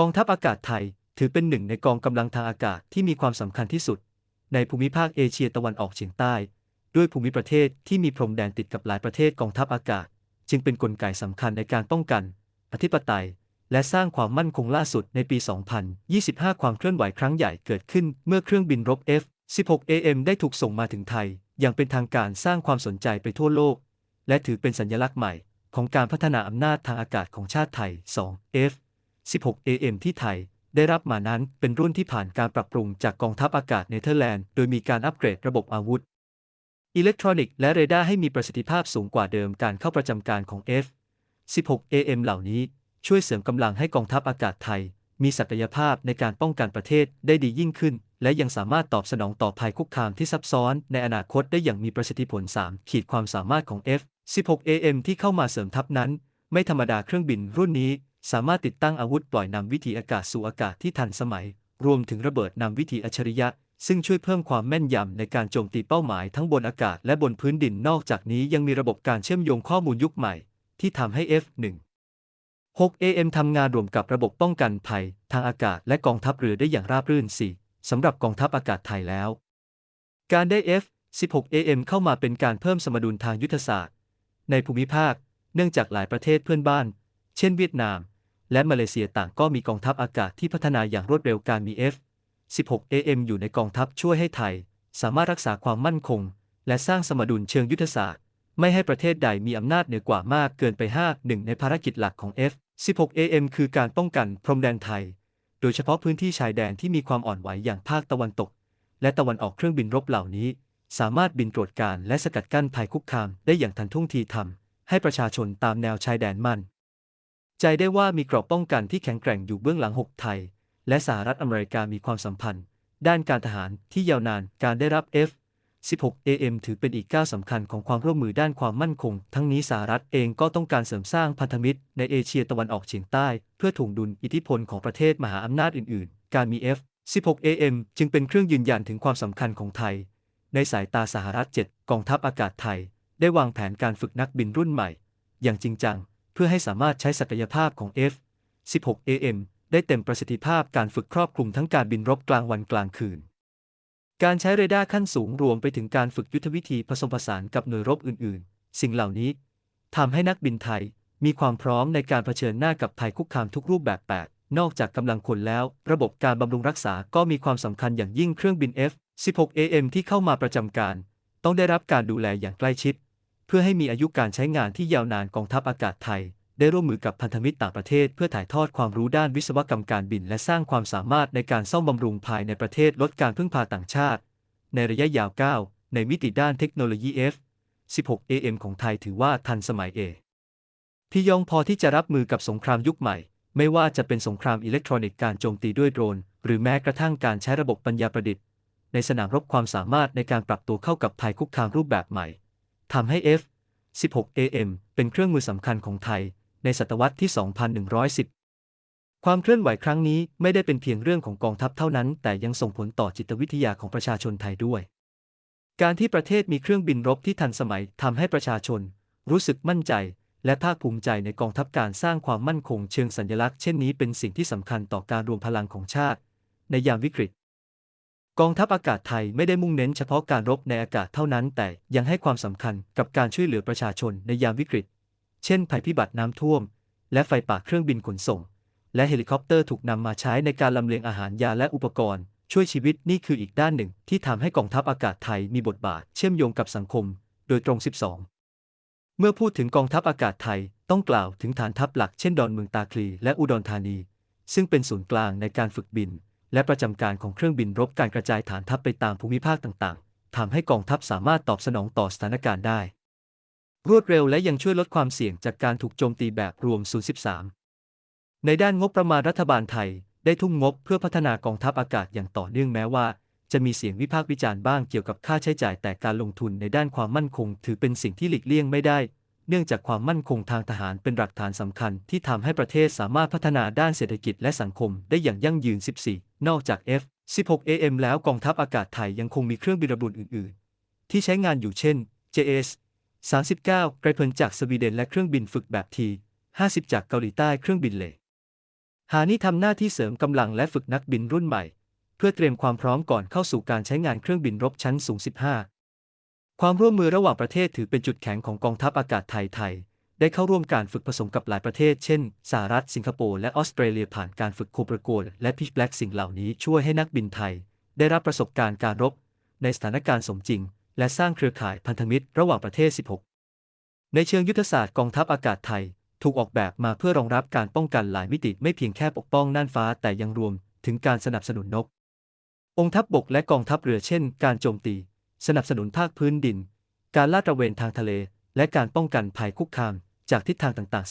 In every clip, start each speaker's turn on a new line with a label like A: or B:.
A: กองทัพอากาศไทยถือเป็นหนึ่งในกองกำลังทางอากาศที่มีความสำคัญที่สุด ในภูมิภาคเอเชียตะวันออกเฉียงใต้ ด้วยภูมิประเทศที่มีพรมแดนติดกับหลายประเทศกองทัพอากาศ จึงเป็นนกลไกสำคัญในการป้องกัน อธิปไตย และสร้างความมั่นคงล่าสุดในปี 2025 ความเคลื่อนไหวครั้งใหญ่เกิดขึ้นเมื่อเครื่องบินรบ F-16AM ได้ถูกส่งมาถึงไทย อย่างเป็นทางการสร้างความสนใจไปทั่วโลก และถือเป็นสัญลักษณ์ใหม่ ของการพัฒนาอำนาจทางอากาศของชาติไทย 2. 16 AM ที่ไทย ได้รับมานั้นเป็นรุ่นที่ผ่านการปรับปรุงจากกองทัพอากาศเนเธอร์แลนด์ โดยมีการอัปเกรดระบบอาวุธ อิเล็กทรอนิกส์และเรดาร์ให้มีประสิทธิภาพสูงกว่าเดิมการเข้าประจำการของ F 16 AM เหล่านี้ช่วยเสริมกำลังให้กองทัพอากาศไทย มีศักยภาพในการป้องกันประเทศได้ดียิ่งขึ้น และยังสามารถตอบสนองต่อภัยคุกคามที่ซับซ้อนในอนาคตได้อย่างมีประสิทธิผล 3 ขีดความสามารถของ F 16 AM ที่เข้ามาเสริมทัพนั้น ไม่ธรรมดาเครื่องบินรุ่นนี้ สามารถติดตั้งอาวุธปล่อยนำวิถีอากาศสู่อากาศที่ทันสมัย รวมถึงระเบิดนำวิถีอัจฉริยะ ซึ่งช่วยเพิ่มความแม่นยำในการโจมตีเป้าหมายทั้งบนอากาศและบนพื้นดินนอกจากนี้ยังมีระบบการเชื่อมโยงข้อมูลยุคใหม่ ที่ทำให้ F1 6 AM ทำงานรวมกับระบบป้องกันภัย ทางอากาศและกองทัพเรือได้อย่างราบรื่น 4. สำหรับกองทัพอากาศไทยแล้ว การได้ F 16 AM เข้ามาเป็นการเพิ่มสมดุลทางยุทธศาสตร์ ในภูมิภาค เนื่องจากหลายประเทศเพื่อนบ้าน เช่นเวียดนาม และมาเลเซียต่างก็มีกองทัพอากาศที่พัฒนาอย่างรวดเร็วการมี F 16 AM อยู่ในกองทัพช่วยให้ไทย สามารถรักษาความมั่นคง และสร้างสมดุลเชิงยุทธศาสตร์ ไม่ให้ประเทศใดมีอำนาจเหนือกว่ามากเกินไป5หนึ่งในภารกิจหลักของ F 16 AM คือการป้องกันพรมแดนไทย โดยเฉพาะพื้นที่ชายแดนที่มีความอ่อนไหวอย่างภาคตะวันตก และตะวันออกเครื่องบินรบเหล่านี้ สามารถบินตรวจการและสกัดกั้นภัยคุกคามได้อย่างทันท่วงทีทำให้ประชาชนตามแนวชายแดนมั่น ใจได้ว่ามีกรอบป้องกันที่แข็งแกร่งอยู่เบื้องหลัง 6 ไทย และสหรัฐอเมริกามีความสัมพันธ์ ด้านการทหารที่ยาวนานการได้รับ F 16 AM ถือเป็นอีกก้าวสำคัญของความร่วมมือด้านความมั่นคง ทั้งนี้สหรัฐเองก็ต้องการเสริมสร้างพันธมิตร ในเอเชียตะวันออกเฉียงใต้ เพื่อถ่วงดุลอิทธิพลของประเทศมหาอำนาจอื่น ๆ การมี F 16 AM จึงเป็นเครื่องยืนยันถึงความสำคัญของไทย ในสายตาสหรัฐ 7 กองทัพอากาศไทย ได้วางแผนการฝึกนักบินรุ่นใหม่ อย่างจริงจัง เพื่อให้สามารถใช้ศักยภาพของ F 16 AM ได้เต็มประสิทธิภาพการฝึกครอบคลุมทั้งการบินรบกลางวันกลางคืน การใช้เรดาร์ขั้นสูงรวมไปถึงการฝึกยุทธวิธีผสมผสานกับหน่วยรบอื่น ๆ สิ่งเหล่านี้ทำให้นักบินไทยมีความพร้อมในการเผชิญหน้ากับภัยคุกคามทุกรูปแบบ8นอกจากกำลังคนแล้ว ระบบการบำรุงรักษาก็มีความสำคัญอย่างยิ่งเครื่องบิน F 16 AM ที่เข้ามาประจำการ ต้องได้รับการดูแลอย่างใกล้ชิด เพื่อให้มีอายุการใช้งานที่ยาวนานกองทัพอากาศไทย ได้ร่วมมือกับพันธมิตรต่างประเทศ เพื่อถ่ายทอดความรู้ด้านวิศวกรรมการบิน และสร้างความสามารถในการซ่อมบำรุงภายในประเทศลดการพึ่งพาต่างชาติ ในระยะยาว 9 ในมิติด้านเทคโนโลยี F 16 AM ของไทยถือว่าทันสมัยเอพี่ยองพอที่จะรับมือกับสงครามยุคใหม่ ไม่ว่าจะเป็นสงครามอิเล็กทรอนิกส์การโจมตีด้วยโดรน หรือแม้กระทั่งการใช้ระบบปัญญาประดิษฐ์ ในสนามรบความสามารถในการปรับตัวเข้ากับภัยคุกคามรูปแบบใหม่ ทำให้ F 16 AM เป็นเครื่องมือสำคัญของไทย ในศตวรรษที่ 2110 ความเคลื่อนไหวครั้งนี้ไม่ได้เป็นเพียงเรื่องของกองทัพเท่านั้น แต่ยังส่งผลต่อจิตวิทยาของประชาชนไทยด้วย การที่ประเทศมีเครื่องบินรบที่ทันสมัยทำให้ประชาชน รู้สึกมั่นใจ และภาคภูมิใจในกองทัพการสร้างความมั่นคงเชิงสัญลักษณ์เช่นนี้เป็นสิ่งที่สำคัญต่อการรวมพลังของชาติ ในยามวิกฤต กองทัพอากาศไทยไม่ได้มุ่งเน้นเฉพาะการรบในอากาศเท่านั้น แต่ยังให้ความสำคัญกับการช่วยเหลือประชาชนในยามวิกฤต เช่น ภัยพิบัติน้ำท่วม และไฟป่าเครื่องบินขนส่ง และเฮลิคอปเตอร์ถูกนำมาใช้ในการลำเลียงอาหารยาและอุปกรณ์ ช่วยชีวิตนี่คืออีกด้านหนึ่ง ที่ทำให้กองทัพอากาศไทยมีบทบาทเชื่อมโยงกับสังคม โดยตรง 12 เมื่อพูดถึงกองทัพอากาศไทยต้องกล่าวถึงฐานทัพหลักเช่นดอนเมืองตาคลีและอุดรธานี ซึ่งเป็นศูนย์กลางในการฝึกบิน และประจำการของเครื่องบินรบการกระจายฐานทัพไปตามภูมิภาคต่างๆทำให้กองทัพสามารถตอบสนองต่อสถานการณ์ได้ รวดเร็วและยังช่วยลดความเสี่ยงจากการถูกโจมตีแบบรวม 013 ในด้านงบประมาณรัฐบาลไทย ได้ทุ่มงบเพื่อพัฒนากองทัพอากาศอย่างต่อเนื่องแม้ว่า จะมีเสียงวิพากษ์วิจารณ์บ้างเกี่ยวกับค่าใช้จ่ายแต่การลงทุนในด้านความมั่นคง ถือเป็นสิ่งที่หลีกเลี่ยงไม่ได้ เนื่องจากความมั่นคงทางทหารเป็นหลักฐานสำคัญที่ทำให้ประเทศสามารถพัฒนาด้านเศรษฐกิจและสังคมได้อย่างยั่งยืน 14 นอกจาก F 16 AM แล้วกองทัพอากาศไทยยังคงมีเครื่องบินระบุอื่น ๆ ที่ใช้งานอยู่เช่น JS 39ไกรเพลนจากสวีเดนและเครื่องบินฝึกแบบที50 จากเกาหลีใต้เครื่องบินเล่หานี้ทำหน้าที่เสริมกำลังและฝึกนักบินรุ่นใหม่ เพื่อเตรียมความพร้อมก่อนเข้าสู่การใช้งานเครื่องบินรบชั้นสูง 15 ความร่วมมือระหว่างประเทศถือเป็นจุดแข็งของกองทัพอากาศไทยไทย ได้เข้าร่วมการฝึกผสมกับหลายประเทศ เช่น สหรัฐ สิงคโปร์ และออสเตรเลียผ่านการฝึกโคประโกลและพิชแบล็กสิ่งเหล่านี้ช่วยให้นักบินไทย ได้รับประสบการณ์การรบ ในสถานการณ์สมจริง และสร้างเครือข่ายพันธมิตรระหว่างประเทศ 16 ในเชิงยุทธศาสตร์กองทัพอากาศไทย ถูกออกแบบมาเพื่อรองรับการป้องกันหลายมิติไม่เพียงแค่ปกป้องน่านฟ้าแต่ยังรวมถึงการสนับสนุนนก องทัพบบกและกองทัพเรือเช่น การโจมตี สนับสนุนภาคพื้นดิน การลาดตระเวนทางทะเล และการป้องกันภัยคุกคาม จากทิศทางต่างๆ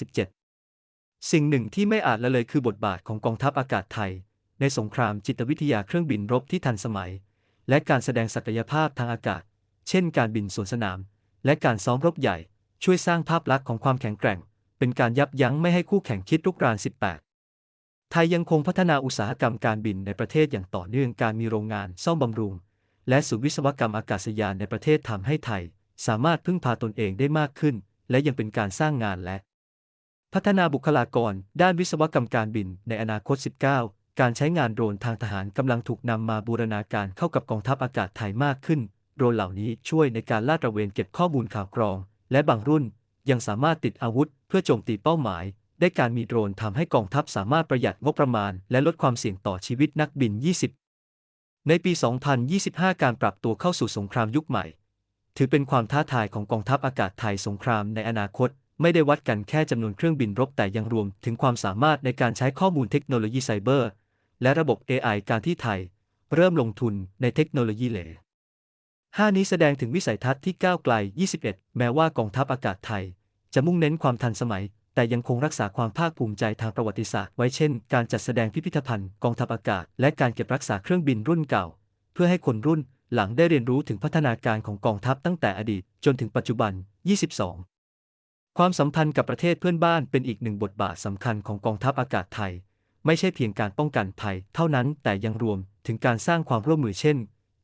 A: 17 สิ่งหนึ่งที่ไม่อาจละเลยคือบทบาทของกองทัพอากาศไทย ในสงครามจิตวิทยาเครื่องบินรบที่ทันสมัย และการแสดงศักยภาพทางอากาศ เช่น การบินสวนสนาม และการซ้อมรบใหญ่ ช่วยสร้างภาพลักษณ์ของความแข็งแกร่ง เป็นการยับยั้งไม่ให้คู่แข่งคิดรุกราน 18ไทยยังคงพัฒนาอุตสาหกรรมการบินในประเทศอย่างต่อเนื่องการมีโรงงานซ่อมบำรุง และศูนย์วิศวกรรมอากาศยานในประเทศทำให้ไทย สามารถพึ่งพาตนเองได้มากขึ้น และยังเป็นการสร้างงานและ พัฒนาบุคลากร ด้านวิศวกรรมการบินในอนาคต 19 การใช้งานโดรนทางทหารกำลังถูกนำมาบูรณาการเข้ากับกองทัพอากาศไทยมากขึ้น โดรนเหล่านี้ช่วยในการลาดตระเวนเก็บข้อมูลข่าวกรอง และบางรุ่น ยังสามารถติดอาวุธ เพื่อโจมตีเป้าหมาย ได้การมีโดรนทำให้กองทัพสามารถประหยัดงบประมาณ และลดความเสี่ยงต่อชีวิตนักบิน 20 ในปี 2025 การปรับตัวเข้าสู่สงครามยุคใหม่ ถือเป็นความท้าทายของกองทัพอากาศไทยสงครามในอนาคต ไม่ได้วัดกันแค่จำนวนเครื่องบินรบแต่ยังรวมถึงความสามารถในการใช้ข้อมูลเทคโนโลยีไซเบอร์ และระบบ AI การที่ไทย เริ่มลงทุนในเทคโนโลยีเหล5นี้แสดงถึงวิสัยทัศน์ที่ก้าวไกล 21 แม้ว่ากองทัพอากาศไทย จะมุ่งเน้นความทันสมัย แต่ยังคงรักษาความภาคภูมิใจทางประวัติศาสตร์ไว้เช่น การจัดแสดงพิพิธภัณฑ์กองทัพอากาศ และการเก็บรักษาเครื่องบินรุ่นเก่า เพื่อให้คนรุ่นหลังได้เรียนรู้ถึงพัฒนาการของกองทัพตั้งแต่อดีตจนถึงปัจจุบัน 22 ความสัมพันธ์กับประเทศเพื่อนบ้านเป็นอีกหนึ่งบทบาทสำคัญของกองทัพอากาศไทย ไม่ใช่เพียงการป้องกันภัย เท่านั้นแต่ยังรวมถึงการสร้างความร่วมมือเช่น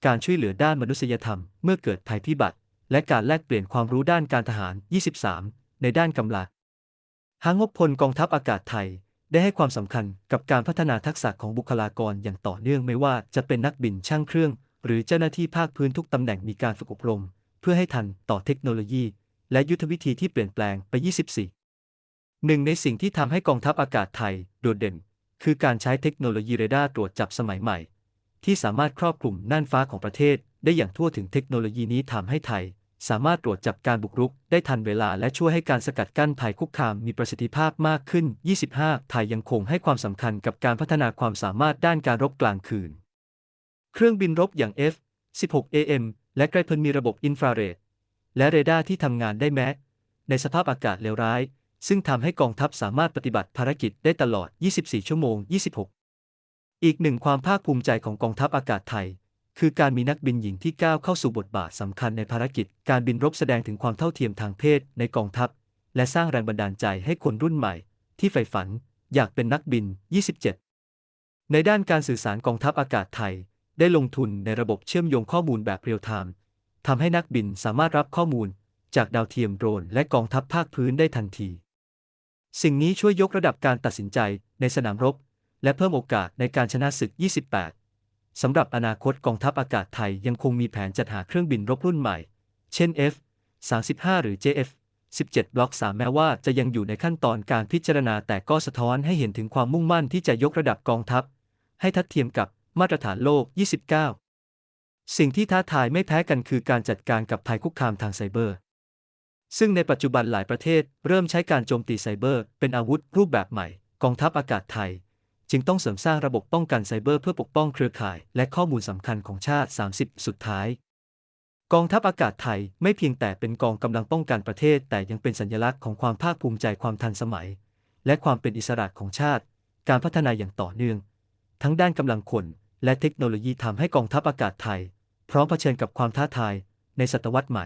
A: การช่วยเหลือด้านมนุษยธรรม เมื่อเกิดภัยพิบัติ และการแลกเปลี่ยนความรู้ด้านการทหาร 23 ในด้านกำลัง หางบพลกองทัพอากาศไทย ได้ให้ความสำคัญกับการพัฒนาทักษะของบุคลากรอย่างต่อเนื่องไม่ว่าจะเป็นนักบินช่างเครื่อง หรือเจ้าหน้าที่ภาคพื้นทุกตำแหน่งมีการฝึกอบรม เพื่อให้ทันต่อเทคโนโลยี และยุทธวิธีที่เปลี่ยนแปลงไป 24 หนึ่งในสิ่งที่ทำให้กองทัพอากาศไทยโดดเด่น คือการใช้เทคโนโลยีเรดาร์ตรวจจับสมัยใหม่ ที่สามารถครอบคลุมน่านฟ้าของประเทศ ได้อย่างทั่วถึงเทคโนโลยีนี้ทำให้ไทย สามารถตรวจจับการบุกรุกได้ทันเวลาและช่วยให้การสกัดกั้นภัยคุกคามมีประสิทธิภาพมากขึ้น 25 ไทยยังคงให้ความสำคัญกับการพัฒนาความสามารถด้านการรบกลางคืน เครื่องบินรบอย่าง F-16AM และไกรเพลมีระบบอินฟราเรดและเรดาร์ที่ทำงานได้แม้ ในสภาพอากาศเลวร้าย ซึ่งทำให้กองทัพสามารถปฏิบัติภารกิจได้ตลอด 24 ชั่วโมง 26 อีกหนึ่งความภาคภูมิใจของกองทัพอากาศไทย คือการมีนักบินหญิงที่ก้าวเข้าสู่บทบาทสำคัญในภารกิจ การบินรบแสดงถึงความเท่าเทียมทางเพศในกองทัพ และสร้างแรงบันดาลใจให้คนรุ่นใหม่ ที่ใฝ่ฝัน อยากเป็นนักบิน 27 ในด้านการสื่อสารกองทัพอากาศไทย ได้ลงทุนในระบบเชื่อมโยงข้อมูลแบบเรียลไทม์ทำให้นักบินสามารถรับข้อมูล จากดาวเทียมโดรนและกองทัพภาคพื้นได้ทันที สิ่งนี้ช่วยยกระดับการตัดสินใจในสนามรบ และเพิ่มโอกาสในการชนะศึก 28 สำหรับอนาคตกองทัพอากาศไทยยังคงมีแผนจัดหาเครื่องบินรบรุ่นใหม่ เช่น F 35 หรือ JF 17 บล็อก 3 แม้ว่าจะยังอยู่ในขั้นตอนการพิจารณาแต่ก็สะท้อนให้เห็นถึงความมุ่งมั่นที่จะยกระดับกองทัพ ให้ทัดเทียมกับมาตรฐานโลก 29 สิ่งที่ท้าทายไม่แพ้กันคือการจัดการกับภัยคุกคามทางไซเบอร์ ซึ่งในปัจจุบันหลายประเทศเริ่มใช้การโจมตีไซเบอร์ เป็นอาวุธรูปแบบใหม่ กองทัพอากาศไทย จึงต้องเสริมสร้างระบบป้องกันไซเบอร์เพื่อปกป้องเครือข่าย และข้อมูลสำคัญของชาติ 30 สุดท้าย กองทัพอากาศไทยไม่เพียงแต่เป็นกองกำลังป้องกันประเทศ แต่ยังเป็นสัญลักษณ์ของความภาคภูมิใจความทันสมัย และความเป็นอิสระของชาติ การพัฒนาอย่างต่อเนื่อง ทั้งด้านกำลังคนและเทคโนโลยีทำให้กองทัพอากาศไทย พร้อมเผชิญกับความท้าทายในศตวรรษใหม่